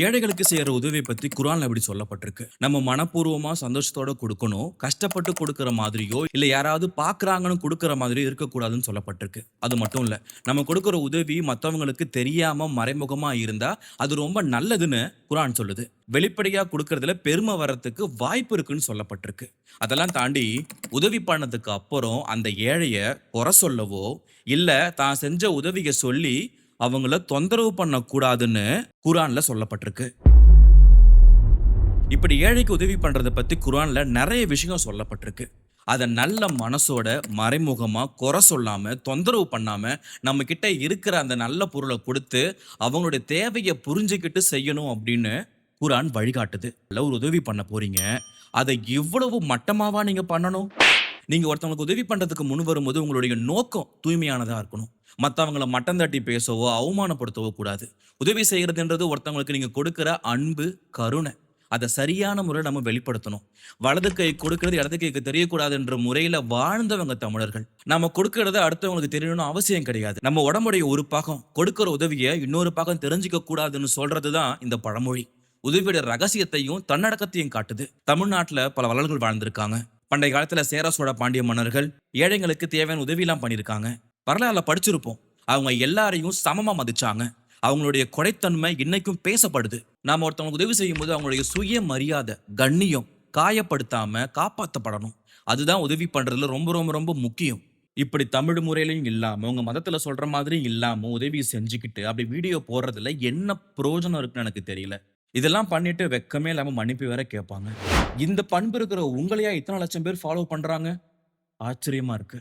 ஏழைகளுக்கு செய்யற உதவியை பத்தி குரான்ல எப்படி சொல்லப்பட்டிருக்கு. நம்ம மனப்பூர்வமா சந்தோஷத்தோட கொடுக்கணும் கஷ்டப்பட்டு கொடுக்கற மாதிரியோ இல்ல யாராவது பாக்குறாங்கன்னு கொடுக்கற மாதிரியோ இருக்கக்கூடாதுன்னு சொல்லப்பட்டிருக்கு. அது மட்டும் இல்ல நம்ம கொடுக்கற உதவி மற்றவங்களுக்கு தெரியாம மறைமுகமா இருந்தா அது ரொம்ப நல்லதுன்னு குரான் சொல்லுது. வெளிப்படையா கொடுக்கறதுல பெருமை வர்றதுக்கு வாய்ப்பு இருக்குன்னு சொல்லப்பட்டிருக்கு. அதெல்லாம் தாண்டி உதவி பண்ணதுக்கு அப்புறம் அந்த ஏழைய குறை சொல்லவோ இல்ல தான் செஞ்ச உதவியை சொல்லி அவங்கள தொந்தரவு பண்ணக்கூடாதுன்னு குரான்ல சொல்லப்பட்டிருக்கு. இப்படி ஏழைக்கு உதவி பண்றத பத்தி குரான்ல நிறைய விஷயம் சொல்லப்பட்டிருக்கு. அதை நல்ல மனசோட மறைமுகமாக குறை சொல்லாமல் தொந்தரவு பண்ணாமல் நம்மக்கிட்ட இருக்கிற அந்த நல்ல பொருளை கொடுத்து அவங்களுடைய தேவையை புரிஞ்சுக்கிட்டு செய்யணும் அப்படின்னு குரான் வழிகாட்டுது. இல்லை ஒரு உதவி பண்ண போகிறீங்க அதை இவ்வளவு மட்டமாவா நீங்கள் பண்ணணும்? நீங்கள் ஒருத்தவங்களுக்கு உதவி பண்ணுறதுக்கு முன் வரும்போது உங்களுடைய நோக்கம் தூய்மையானதாக இருக்கணும். மற்றவங்கள மட்டம் தட்டி பேசவோ அவமானப்படுத்தவோ கூடாது. உதவி செய்கிறதுன்றது ஒருத்தவங்களுக்கு நீங்கள் கொடுக்குற அன்பு கருணை. அதை சரியான முறையில் நம்ம வெளிப்படுத்தணும். வலது கை கொடுக்கறது இடது கைக்கு தெரியக்கூடாதுன்ற முறையில் வாழ்ந்தவங்க தமிழர்கள். நம்ம கொடுக்கறத அடுத்தவங்களுக்கு தெரியணும்னு அவசியம் கிடையாது. நம்ம உடம்புடைய ஒரு பாகம் கொடுக்கிற உதவியை இன்னொரு பாகம் தெரிஞ்சுக்க கூடாதுன்னு சொல்றதுதான் இந்த பழமொழி. உதவியோட ரகசியத்தையும் தன்னடக்கத்தையும் காட்டுது. தமிழ்நாட்டில் பல வளர்கள் வாழ்ந்திருக்காங்க. பண்டைய காலத்துல சேர சோழ பாண்டிய மன்னர்கள் ஏழைங்களுக்கு தேவையான உதவியெல்லாம் பண்ணியிருக்காங்க. வரலாறுல படிச்சிருப்போம். அவங்க எல்லாரையும் சமமா மதிச்சாங்க. அவங்களுடைய கொடைத்தன்மை இன்னைக்கும் பேசப்படுது. நாம ஒருத்தவங்களுக்கு உதவி செய்யும் போது அவங்களுடைய சுய மரியாதை கண்ணியம் காயப்படுத்தாம காப்பாற்றப்படணும் அதுதான் உதவி பண்றதுல ரொம்ப ரொம்ப ரொம்ப முக்கியம். இப்படி தமிழ் முறையிலையும் இல்லாம உங்க மதத்துல சொல்ற மாதிரி இல்லாம உதவி செஞ்சுக்கிட்டு அப்படி வீடியோ போடுறதுல என்ன பிரயோஜனம் இருக்குன்னு எனக்கு தெரியல. இதெல்லாம் பண்ணிட்டு வெக்கமே இல்லாம மன்னிப்பு வேற கேட்பாங்க. இந்த பண்பு இருக்கிற உங்களையா இத்தனை லட்சம் பேர் ஃபாலோ பண்றாங்க? ஆச்சரியமா இருக்கு.